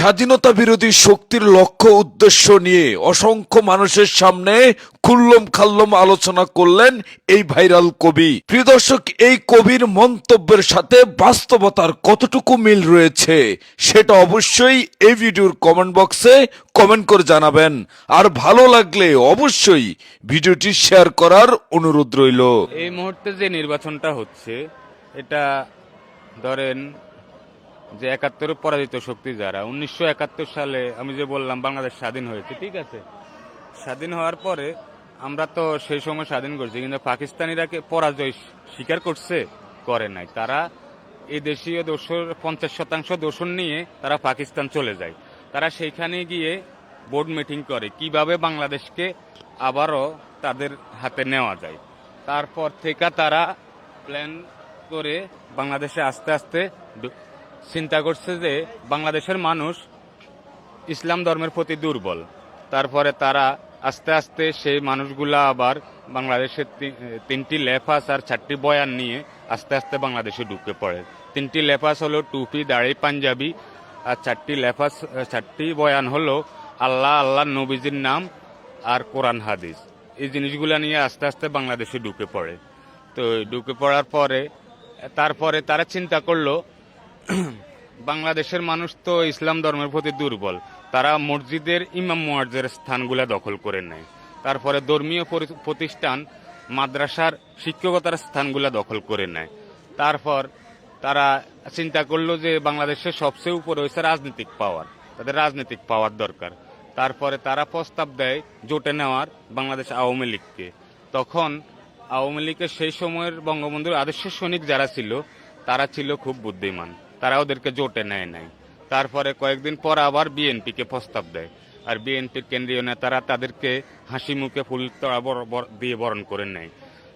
স্বাধীনতা বিরোধী শক্তির লক্ষ্য উদ্দেশ্য নিয়ে অসংখ্য মানুষের সামনে খুল্লম খাল্লম আলোচনা করলেন এই ভাইরাল কবি। প্রিয় দর্শক, এই কবির মন্তব্যের সাথে বাস্তবতার কতটুকু মিল রয়েছে সেটা অবশ্যই এই ভিডিওর কমেন্ট বক্সে কমেন্ট করে জানাবেন। আর ভালো লাগলে অবশ্যই ভিডিওটি শেয়ার করার অনুরোধ রইল। এই মুহূর্তে যে নির্বাচনটা হচ্ছে, এটা ধরেন যে একাত্তরে পরাজিত শক্তি যারা, উনিশশো একাত্তর সালে আমি যে বললাম বাংলাদেশ স্বাধীন হয়েছে, ঠিক আছে? স্বাধীন হওয়ার পরে আমরা তো সেই সময় স্বাধীন করছি, কিন্তু পাকিস্তানিরা পরাজয় স্বীকার করছে, করে নাই। তারা এই দেশীয় দোষর, পঞ্চাশ শতাংশ দোষণ নিয়ে তারা পাকিস্তান চলে যায়। তারা সেইখানে গিয়ে বোর্ড মিটিং করে, কীভাবে বাংলাদেশকে আবারও তাদের হাতে নেওয়া যায়। তারপর থেকে তারা প্ল্যান করে বাংলাদেশে আস্তে আস্তে চিন্তা করছে যে বাংলাদেশের মানুষ ইসলাম ধর্মের প্রতি দুর্বল। তারপরে তারা আস্তে আস্তে সেই মানুষগুলা আবার বাংলাদেশের তিনটি লেফাস আর চারটি বয়ান নিয়ে আস্তে আস্তে বাংলাদেশে ঢুকে পড়ে। তিনটি লেফাস হলো টুপি, দাড়ি, পাঞ্জাবি আর চারটি লেফাস, চারটি বয়ান হলো আল্লাহ আল্লাহ, নবীজির নাম আর কোরআন, হাদিস। এই জিনিসগুলা নিয়ে আস্তে আস্তে বাংলাদেশে ঢুকে পড়ে। তো ঢুকে পড়ার পরে, তারপরে তারা চিন্তা করল বাংলাদেশের মানুষ তো ইসলাম ধর্মের প্রতি দুর্বল। তারা মসজিদের ইমাম মুয়াজ্জের স্থানগুলা দখল করে নেয়। তারপরে ধর্মীয় প্রতিষ্ঠান, মাদ্রাসার শিক্ষকতার স্থানগুলো দখল করে নেয়। তারপর তারা চিন্তা করল যে বাংলাদেশের সবচেয়ে উপরে হয়েছে রাজনৈতিক পাওয়ার। তাদের রাজনৈতিক পাওয়ার দরকার। তারপরে তারা প্রস্তাব দেয় জোটে নেওয়ার বাংলাদেশ আওয়ামী লীগকে। তখন আওয়ামী লীগের সেই সময়ের বঙ্গবন্ধুর আদর্শ সৈনিক যারা ছিল, তারা ছিল খুব বুদ্ধিমান। তারা ওদেরকে জোটে নেয় নাই। তারপরে কয়েকদিন পর আবার বিএনপিকে প্রস্তাব দেয়। আর বিএনপির কেন্দ্রীয় নেতারা তাদেরকে হাসি মুখে ফুল দিয়ে বরণ করে নেয়।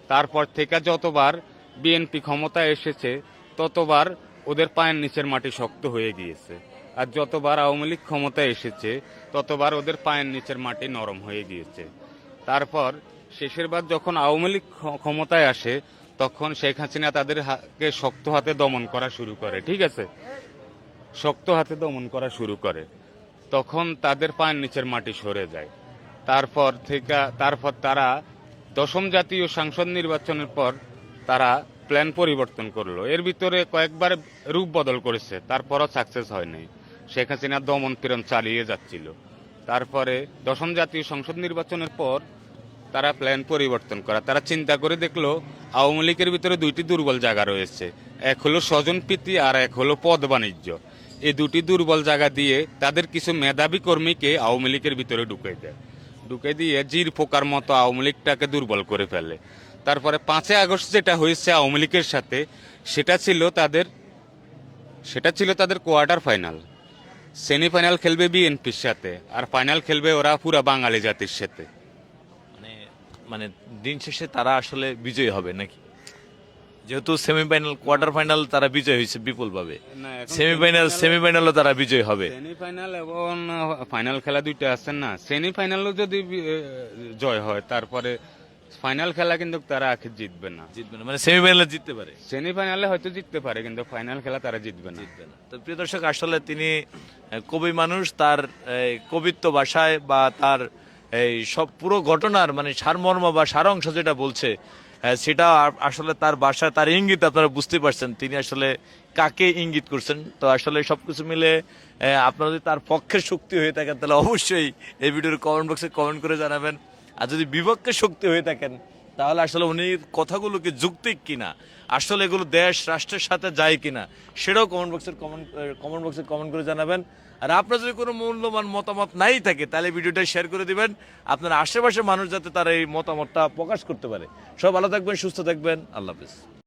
তারপর থেকে যতবার বিএনপি ক্ষমতায় এসেছে, ততবার ওদের পায়ের নিচের মাটি শক্ত হয়ে গিয়েছে। আর যতবার আওয়ামী লীগ ক্ষমতায় এসেছে, ততবার ওদের পায়ের নিচের মাটি নরম হয়ে গিয়েছে। তারপর শেষের বার যখন আওয়ামী লীগ ক্ষমতায় আসে তখন শেখ হাসিনা তাদের হাকে শক্ত হাতে দমন করা শুরু করে, ঠিক আছে? শক্ত হাতে দমন করা শুরু করে। তখন তাদের পায়ের নিচের মাটি সরে যায়। তারপর থেকে, তারপর তারা দশম জাতীয় সংসদ নির্বাচনের পর তারা প্ল্যান পরিবর্তন করল। এর ভিতরে কয়েকবার রূপ বদল করেছে, তারপরও সাকসেস হয়নি শেখ হাসিনা দমন পীড়ন চালিয়ে যাচ্ছিল। তারপরে দশম জাতীয় সংসদ নির্বাচনের পর তারা প্ল্যান পরিবর্তন করা। তারা চিন্তা করে দেখল, আওয়ামী লীগের ভিতরে দুইটি দুর্বল জায়গা রয়েছে। এক হলো স্বজনপ্রীতি আর এক হলো পদ বাণিজ্য। এই দুটি দুর্বল জায়গা দিয়ে তাদের কিছু মেধাবী কর্মীকে আওয়ামী লীগের ভিতরে ঢুকে দেয়। ঢুকে দিয়ে জির পোকার মতো আওয়ামী লীগটাকে দুর্বল করে ফেলে। তারপরে পাঁচই আগস্ট যেটা হয়েছে আওয়ামী লীগের সাথে, সেটা ছিল তাদের, সেটা ছিল তাদের কোয়ার্টার ফাইনাল সেমিফাইনাল খেলবে বিএনপির সাথে, আর ফাইনাল খেলবে ওরা পুরা বাঙালি জাতির সাথে। মানে দিন শেষে তারা আসলে বিজয়ী হবে নাকি? যেহেতু সেমিফাইনাল কোয়ার্টার ফাইনাল তারা বিজয় হয়েছে বিপুল ভাবে না, এখন সেমিফাইনাল সেমিফাইনালও তারা বিজয়ী হবে। সেমিফাইনাল এবং ফাইনাল খেলা দুইটা আছে না। সেমিফাইনালও যদি জয় হয় তারপরে ফাইনাল খেলা কিন্তু তারা আখের জিতবে না। জিতবে না মানে সেমিফাইনালে জিততে পারে। সেমিফাইনালে হয়তো জিততে পারে কিন্তু ফাইনাল খেলা তারা জিতবে না। জিতবে না। তো প্রিয় দর্শক আসলে তিনি কবি মানুষ তার কবিত্ব ভাষায় বা তার এই সব পুরো ঘটনার মানে সারমর্ম বা সারাংশ যেটা বলছে সেটা আসলে তার বাসা তার ইঙ্গিত আপনারা বুঝতে পারছেন। তিনি আসলে কাকে ইঙ্গিত করছেন? তো আসলে সব কিছু মিলে আপনার আপনারা যদি তার পক্ষের শক্তি হয়ে থাকেন, তাহলে অবশ্যই এই ভিডিওর কমেন্ট বক্সে কমেন্ট করে জানাবেন। আর যদি বিপক্ষে শক্তি হয়ে থাকেন তাহলে আসলে উনি কথাগুলোকে যুক্তিক কিনা? আসলে এগুলো দেশ, রাষ্ট্রের সাথে যায় কিনা? সেটাও কমেন্ট বক্সের কমেন্ট কমেন্ট বক্সে কমেন্ট করে জানাবেন। আর আপনার যদি কোনো মূল্যবান মতামত নাই থাকে, তাহলে ভিডিওটা শেয়ার করে দিবেন। আপনার আশেপাশের মানুষ যাতে তার এই মতামতটা প্রকাশ করতে পারে। সব ভালো থাকবেন, সুস্থ থাকবেন। আল্লাহ হাফিজ।